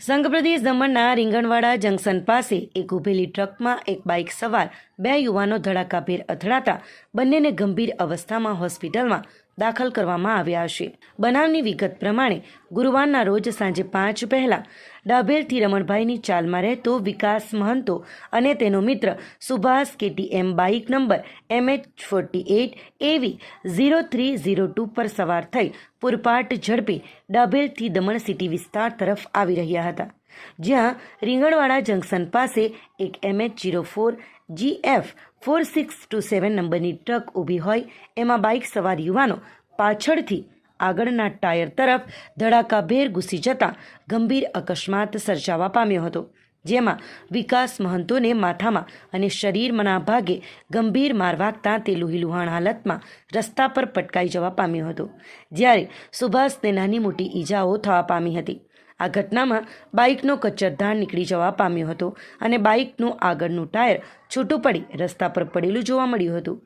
સંઘપ્રદેશ દમણના રીંગણવાડા જંકશન પાસે એક ઊભેલી ટ્રકમાં એક બાઇક સવાર બે યુવાનો ધડાકાભેર અથડાતા બંનેને ગંભીર અવસ્થામાં હોસ્પિટલમાં દાખલ કરવામાં આવ્યા છે બનાવની વિગત પ્રમાણે ગુરુવારના રોજ સાંજે પાંચ પહેલા ડાભેલથી રમણભાઈની ચાલમાં રહેતો વિકાસ મહંતો અને તેનો મિત્ર Subhash KTM bike number MH forty eight AV zero three zero two પર સવાર થઈ પૂરપાટ ઝડપી ડાભેલથી દમણ સિટી વિસ્તાર તરફ આવી રહ્યા હતા. જ્યાં રીંગણવાડા જંકશન પાસે એક MH zero four GF four six two seven નંબરની ટ્રક ઊભી હોય, એમાં બાઇક સવાર યુવાનો પાછળથી આગળના ટાયર તરફ ધડાકાભેર ઘૂસી જતાં ગંભીર અકસ્માત સર્જાવા પામ્યો હતો, જેમાં વિકાસ મહંતોને માથામાં અને શરીરના ભાગે ગંભીર માર વાગતા તે લુહીલુહાણ હાલતમાં રસ્તા પર પટકાઈ જવા પામ્યો હતો, જ્યારે સુભાષને નાની મોટી ઈજાઓ થવા પામી હતી. આ ઘટનામાં બાઇકનો કચ્છરધાર નીકળી જવા પામ્યો હતો અને બાઇકનું આગળનું ટાયર છૂટું પડી રસ્તા પર પડેલું જોવા મળ્યું હતું.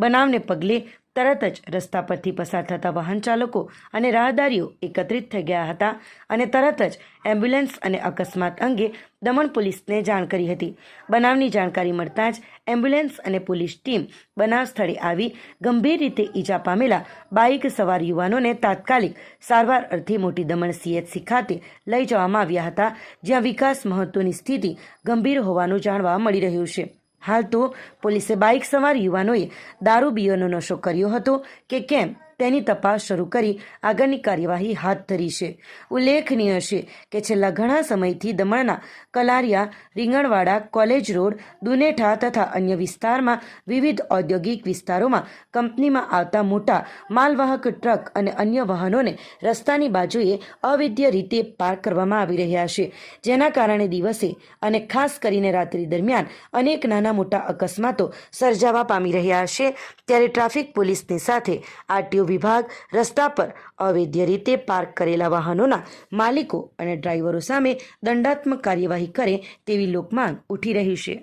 બનાવને પગલે તરત જ રસ્તા પરથી પસાર થતા વાહન ચાલકો અને રાહદારીઓ એકત્રિત થઈ ગયા હતા અને તરત જ એમ્બ્યુલન્સ અને અકસ્માત અંગે દમણ પોલીસને જાણ કરી હતી. બનાવની જાણકારી મળતાં જ એમ્બ્યુલન્સ અને પોલીસ ટીમ બનાવ સ્થળે આવી ગંભીર રીતે ઈજા પામેલા બાઇક સવાર યુવાનોને તાત્કાલિક સારવાર અર્થે મોટી દમણ સીએચસી ખાતે લઈ જવામાં આવ્યા હતા, જ્યાં વિકાસ મહત્વની સ્થિતિ ગંભીર હોવાનું જાણવા મળી રહ્યું છે. હાલ તો પોલીસે બાઇક સવાર યુવાનોએ દારૂ બિયોનો નશો કર્યો હતો કે કેમ? તેની તપાસ શરૂ કરી આગળની કાર્યવાહી હાથ ધરી છે. ઉલ્લેખનીય છે કે છેલ્લા ઘણા સમયથી દમણના કલારિયા, રીંગણવાડા, કોલેજ રોડ, દુનેઠા તથા અન્ય વિસ્તારમાં વિવિધ ઔદ્યોગિક વિસ્તારોમાં કંપનીમાં આવતા મોટા માલવાહક ટ્રક અને અન્ય વાહનોને રસ્તાની બાજુએ અવૈધ રીતે પાર્ક કરવામાં આવી રહ્યા છે. જેના કારણે દિવસે અને ખાસ કરીને રાત્રિ દરમિયાન અનેક નાના મોટા અકસ્માતો સર્જાવા પામી રહ્યા છે. ત્યારે ટ્રાફિક પોલીસની સાથે આરટીઓ વિભાગ રસ્તા પર અવૈધ રીતે પાર્ક કરેલા વાહનોના માલિકો અને ડ્રાઈવરો સામે દંડાત્મક કાર્યવાહી કરે તેવી લોકમાંગ ઉઠી રહી છે.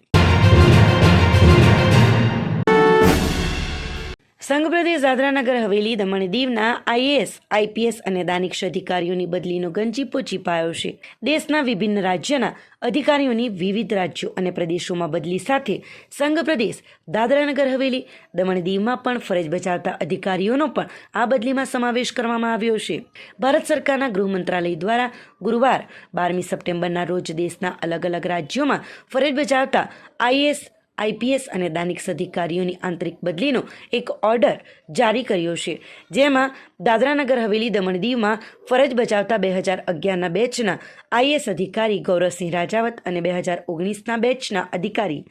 સંઘપ્રદેશ દાદરાનગર હવેલી, દમણ દીવના આઈએએસ, આઈપીએસ અને દાનિક્ષ અધિકારીઓની બદલીનો ગંજીપો ચીપાયો છે. દેશના વિભિન્ન રાજ્યના અધિકારીઓની વિવિધ રાજ્યો અને પ્રદેશોમાં બદલી સાથે સંઘ પ્રદેશ દાદરાનગર હવેલી, દમણ દીવમાં પણ ફરજ બજાવતા અધિકારીઓનો પણ આ બદલીમાં સમાવેશ કરવામાં આવ્યો છે. ભારત સરકારના ગૃહ મંત્રાલય દ્વારા ગુરુવાર બારમી સપ્ટેમ્બરના રોજ દેશના અલગ અલગ રાજ્યોમાં ફરજ બજાવતા આઈએસ આઈપીએસ અને દાનિક્સ અધિકારીઓની આંતરિક બદલીનો એક ઓર્ડર જારી કર્યો છે, જેમાં દાદરાનગર હવેલી દમણ દીવમાં ફરજ બજાવતા બે હજાર અગિયારના બેચના આઈએસ અધિકારી ગૌરવસિંહ રાજાવત અને બે હજાર ઓગણીસના બેચના અધિકારી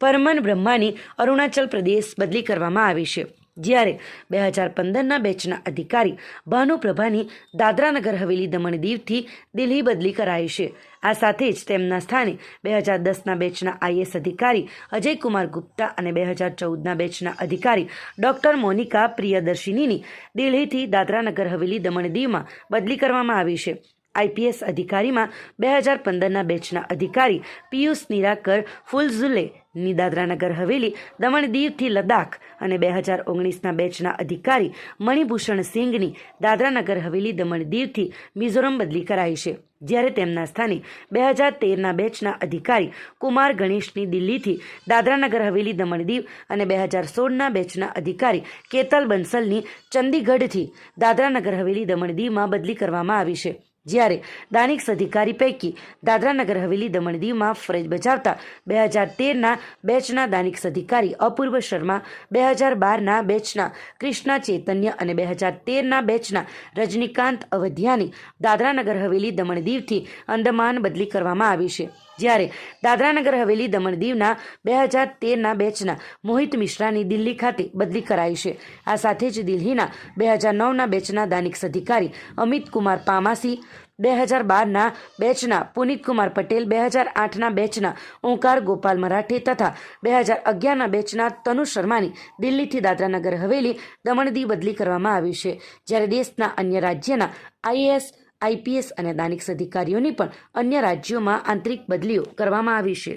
પરમન બ્રહ્માની અરુણાચલ પ્રદેશ બદલી કરવામાં આવી છે. જ્યારે બે હજાર પંદરના બેચના અધિકારી ભાનુપ્રભાની દાદરાનગર હવેલી દમણ દીવથી દિલ્હી બદલી કરાઈ છે. આ સાથે જ તેમના સ્થાને બે હજાર દસના બેચના આઈએસ અધિકારી અજયકુમાર ગુપ્તા અને બે હજાર ચૌદના બેચના અધિકારી ડોક્ટર મોનિકા પ્રિયદર્શિનીની દિલ્હીથી દાદરાનગર હવેલી દમણ દીવમાં બદલી કરવામાં આવી છે. આઈપીએસ અધિકારીમાં બે હજાર પંદરના બેચના અધિકારી પિયુષ નિરાકર ફુલઝુલે ની દાદરાનગર હવેલી, દમણ દીવથી લદ્દાખ અને બે હજાર ઓગણીસના બેચના અધિકારી મણિભૂષણ સિંઘની દાદરાનગર હવેલી, દમણ દીવથી મિઝોરમ બદલી કરાઈ છે. જ્યારે તેમના સ્થાને બે હજાર તેરના બેચના અધિકારી કુમાર ગણેશની દિલ્હીથી દાદરાનગર હવેલી, દમણ દીવ અને બે હજાર સોળના બેચના અધિકારી કેતલ બંસલની ચંદીગઢથી દાદરાનગર હવેલી, દમણ દીવમાં બદલી કરવામાં આવી છે. જ્યારે દાનિક્સ અધિકારી પૈકી દાદરાનગર હવેલી દમણ દીવમાં ફરજ બજાવતા બે હજાર તેરના બેચના દાનિક્સ અધિકારી અપૂર્વ શર્મા, બે હજાર બારના બેચના કૃષ્ણા ચૈતન્ય અને બે હજાર તેરના બેચના રજનીકાંત અવધિયાની દાદરાનગર હવેલી દમણ દીવથી અંદમાન બદલી કરવામાં આવી છે. જ્યારે દાદરાનગર હવેલી દમણ દીવના બે હજાર તેરના બેચના મોહિત મિશ્રાની દિલ્હી ખાતે બદલી કરાઈ છે. આ સાથે જ દિલ્હીના બે હજાર નવના બેચના દાનિક્સ અધિકારી અમિત કુમાર પામાસી બે હજાર બારના બેચના પુનિત કુમાર પટેલ બે હજાર આઠના બેચના ઓંકાર ગોપાલ મરાઠે તથા બે હજાર અગિયારના બેચના તનુ શર્માની દિલ્હીથી દાદરાનગર હવેલી દમણ દીવ બદલી કરવામાં આવી છે. જ્યારે દેશના અન્ય રાજ્યના આઈએએસ આઈપીએસ અને દાનિક્સ અધિકારીઓની પણ અન્ય રાજ્યોમાં આંતરિક બદલીઓ કરવામાં આવી છે.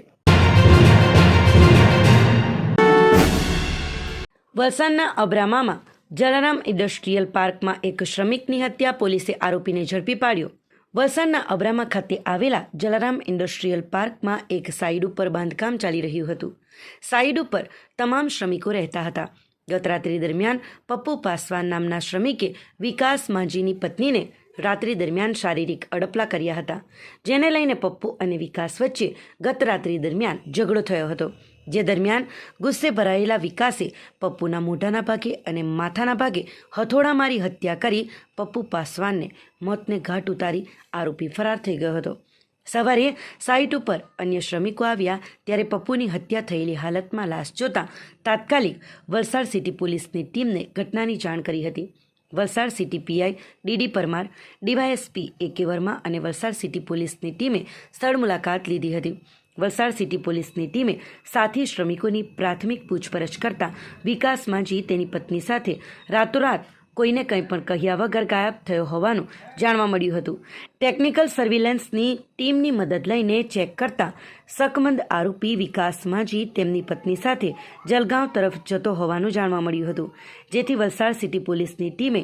વલસાડના અબ્રામામાં જલારામ ઇન્ડસ્ટ્રીયલ પાર્કમાં એક શ્રમિકની હત્યા પોલીસે આરોપીને ઝડપી પાડ્યો. વલસાડના અબ્રામા ખાતે આવેલા જલારામ ઇન્ડસ્ટ્રીયલ પાર્કમાં એક સાઇડ ઉપર બાંધકામ ચાલી રહ્યું હતું. સાઇડ ઉપર તમામ શ્રમિકો રહેતા હતા. ગત રાત્રિ દરમિયાન પપ્પુ પાસવાન નામના શ્રમિકે વિકાસ માંજીની પત્નીને રાત્રિ દરમિયાન શારીરિક અડપલા કર્યા હતા, જેને લઈને પપ્પુ અને વિકાસ વચ્ચે ગત રાત્રિ દરમિયાન ઝઘડો થયો હતો. જે દરમિયાન ગુસ્સે ભરાયેલા વિકાસે પપ્પુના મોઢાના ભાગે અને માથાના ભાગે હથોડા મારી હત્યા કરી પપ્પુ પાસવાનને મોતને ઘાટ ઉતારી આરોપી ફરાર થઈ ગયો હતો. સવારે સાઇટ ઉપર અન્ય શ્રમિકો આવ્યા ત્યારે પપ્પુની હત્યા થયેલી હાલતમાં લાશ જોતાં તાત્કાલિક વલસાડ સિટી પોલીસની ટીમને ઘટનાની જાણ કરી હતી. Valsad city PI DD Parmar, DYSP A K Verma અને વલસાડ સિટી પોલીસની ટીમે સ્થળ મુલાકાત લીધી હતી. વલસાડ સિટી પોલીસની ટીમે સાથી શ્રમિકોની પ્રાથમિક પૂછપરછ કરતા વિકાસ માંજી તેની પત્ની સાથે રાતોરાત કોઈને કંઈ પણ કહ્યા વગર ગાયબ થયો હોવાનું જાણવા મળ્યું હતું. ટેકનિકલ સર્વિલન્સની ટીમની મદદ લઈને ચેક કરતા શકમંદ આરોપી વિકાસ માંજી તેમની પત્ની સાથે જલગાંવ તરફ જતો હોવાનું જાણવા મળ્યું હતું. જેથી વલસાડ સિટી પોલીસની ટીમે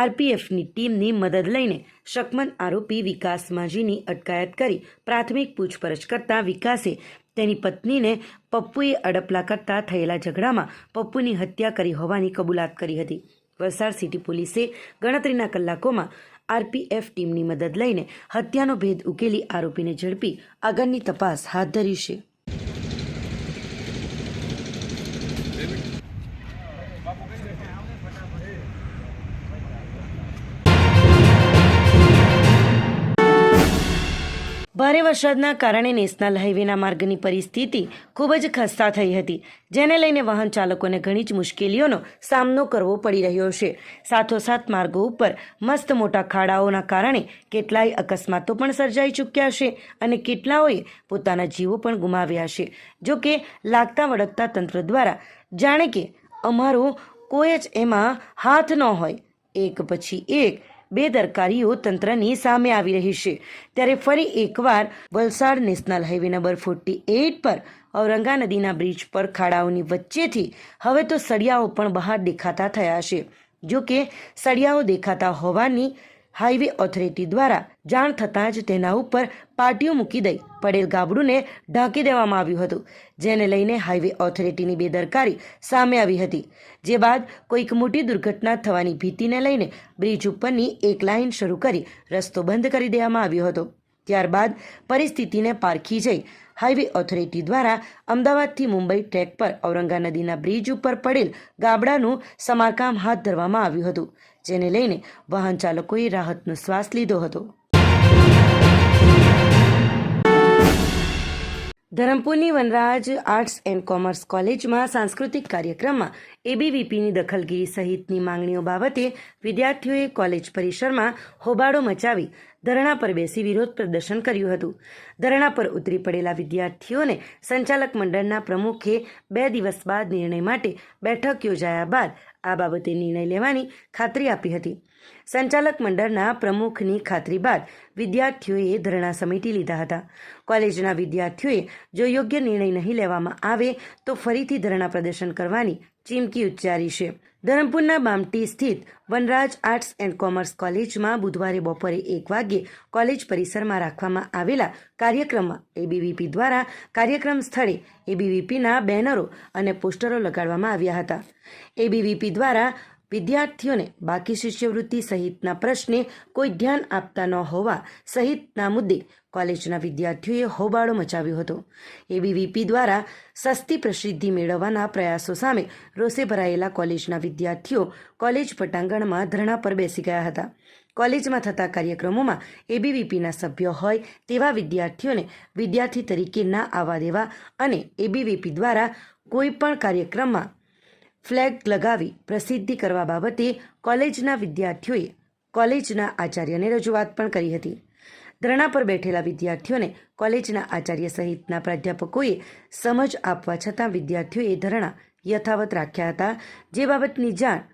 આરપીએફની ટીમની મદદ લઈને શકમંદ આરોપી વિકાસ માંજીની અટકાયત કરી પ્રાથમિક પૂછપરછ કરતા વિકાસે તેની પત્નીને પપ્પુએ અડપલા કરતા થયેલા ઝઘડામાં પપ્પુની હત્યા કરી હોવાની કબૂલાત કરી હતી. વલસાડ સિટી પોલીસે ગણતરીના કલાકોમાં આરપીએફ ટીમની મદદ લઈને હત્યાનો ભેદ ઉકેલી આરોપીને ઝડપી આગળની તપાસ હાથ ધરી છે. ભારે વરસાદના કારણે નેશનલ હાઈવેના માર્ગની પરિસ્થિતિ ખૂબ જ ખસ્તા થઈ હતી, જેને લઈને વાહન ચાલકોને ઘણી જ મુશ્કેલીઓનો સામનો કરવો પડી રહ્યો છે. સાથોસાથ માર્ગો ઉપર મસ્ત મોટા ખાડાઓના કારણે કેટલાય અકસ્માતો પણ સર્જાઈ ચૂક્યા છે અને કેટલાઓએ પોતાના જીવો પણ ગુમાવ્યા છે. જો કે લાગતા વળગતા તંત્ર દ્વારા જાણે કે અમારો કોઈ જ એમાં હાથ ન હોય. એક પછી એક બેદરકારીઓ તંત્રની સામે આવી રહી છે. ત્યારે ફરી એકવાર Valsad national highway number forty eight પર ઔરંગા નદીના બ્રિજ પર ખાડાઓની વચ્ચેથી હવે તો સળિયાઓ પણ બહાર દેખાતા થયા છે. જો કે સળિયાઓ દેખાતા હોવાની હાઈવે ઓથોરિટી દ્વારા જાણ થતાં જ તેના ઉપર પાટીઓ મૂકી દઈ પડેલ ગાબડુંને ઢાંકી દેવામાં આવ્યું હતું, જેને લઈને હાઈવે ઓથોરિટીની બેદરકારી સામે આવી હતી, જે બાદ કોઈક મોટી દુર્ઘટના થવાની ભીતિને લઈને બ્રિજ ઉપરની એક લાઇન શરૂ કરી રસ્તો બંધ કરી દેવામાં આવ્યો હતો. ત્યારબાદ પરિસ્થિતિને પારખી જઈ હાઈવે ઓથોરિટી દ્વારા અમદાવાદથી મુંબઈ ટ્રેક પર ઔરંગા નદીના બ્રિજ ઉપર પડેલ ગાબડાનું સમારકામ હાથ ધરવામાં આવ્યું હતું, જેને લઈને વાહન ચાલકોએ રાહતનો શ્વાસ લીધો હતો. ધરમપુરની વનરાજ આર્ટ્સ એન્ડ કોમર્સ કોલેજમાં સાંસ્કૃતિક કાર્યક્રમમાં એબીવીપીની દખલગીરી સહિતની માંગણીઓ બાબતે વિદ્યાર્થીઓએ કોલેજ પરિસરમાં હોબાળો મચાવી ધરણા પર બેસી વિરોધ પ્રદર્શન કર્યું હતું. ધરણા પર ઉતરી પડેલા વિદ્યાર્થીઓને સંચાલક મંડળના પ્રમુખે બે દિવસ બાદ નિર્ણય માટે બેઠક યોજાયા બાદ આ બાબતે નિર્ણય લેવાની ખાતરી આપી હતી. સંચાલક મંડળના પ્રમુખની ખાતરી બાદ વિદ્યાર્થીઓએ ધરણા સમેટી લીધા હતા. કોલેજના વિદ્યાર્થીઓએ જો યોગ્ય નિર્ણય નહીં લેવામાં આવે તો ફરીથી ધરણા પ્રદર્શન કરવાની ચીમકી ઉચ્ચારી છે. ધરમપુરના બામટી સ્થિત વનરાજ આર્ટ્સ એન્ડ કોમર્સ કોલેજમાં બુધવારે બપોરે એક વાગ્યે કોલેજ પરિસરમાં રાખવામાં આવેલા કાર્યક્રમમાં એબીવીપી દ્વારા કાર્યક્રમ સ્થળે એબીવીપીના બેનરો અને પોસ્ટરો લગાડવામાં આવ્યા હતા. એબીવીપી દ્વારા વિદ્યાર્થીઓને બાકી શિષ્યવૃત્તિ સહિતના પ્રશ્ને કોઈ ધ્યાન આપતા ન હોવા સહિતના મુદ્દે કોલેજના વિદ્યાર્થીઓએ હોબાળો મચાવ્યો હતો. એબીવીપી દ્વારા સસ્તી પ્રસિદ્ધિ મેળવવાના પ્રયાસો સામે રોષે ભરાયેલા કોલેજના વિદ્યાર્થીઓ કોલેજ પટાંગણમાં ધરણા પર બેસી ગયા હતા. કોલેજમાં થતા કાર્યક્રમોમાં એબીવીપીના સભ્યો હોય તેવા વિદ્યાર્થીઓને વિદ્યાર્થી તરીકે ના આવવા દેવા અને એબીવીપી દ્વારા કોઈપણ કાર્યક્રમમાં ફ્લેગ લગાવી પ્રસિદ્ધિ કરવા બાબતે કોલેજના વિદ્યાર્થીઓએ કોલેજના આચાર્યને રજૂઆત પણ કરી હતી. ધરણા પર બેઠેલા વિદ્યાર્થીઓને કોલેજના આચાર્ય સહિતના પ્રાધ્યાપકોએ સમજ આપવા છતાં વિદ્યાર્થીઓએ ધરણા યથાવત રાખ્યા હતા, જે બાબતની જાણ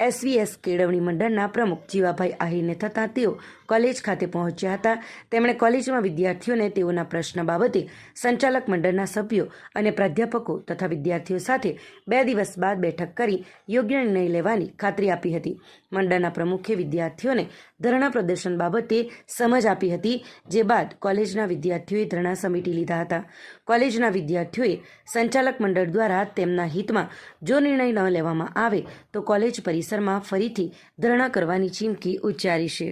એસવીએસ કેળવણી મંડળના પ્રમુખ જીવાભાઈ આહિરને થતાં તેઓ કોલેજ ખાતે પહોંચ્યા હતા. તેમણે કોલેજમાં વિદ્યાર્થીઓને તેઓના પ્રશ્ન બાબતે સંચાલક મંડળના સભ્યો અને પ્રાધ્યાપકો તથા વિદ્યાર્થીઓ સાથે બે દિવસ બાદ બેઠક કરી યોગ્ય નિર્ણય લેવાની ખાતરી આપી હતી. મંડળના પ્રમુખે વિદ્યાર્થીઓને ધરણા પ્રદર્શન બાબતે સમજ આપી હતી, જે બાદ કોલેજના વિદ્યાર્થીઓએ ધરણા સમિટી લીધા હતા. કોલેજના વિદ્યાર્થીઓએ સંચાલક મંડળ દ્વારા તેમના હિતમાં જો નિર્ણય ન લેવામાં આવે, તો કોલેજ પરિસરમાં ફરીથી ધરણા કરવાની ચીમકી ઉચ્ચારી છે.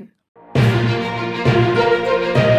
Thank you.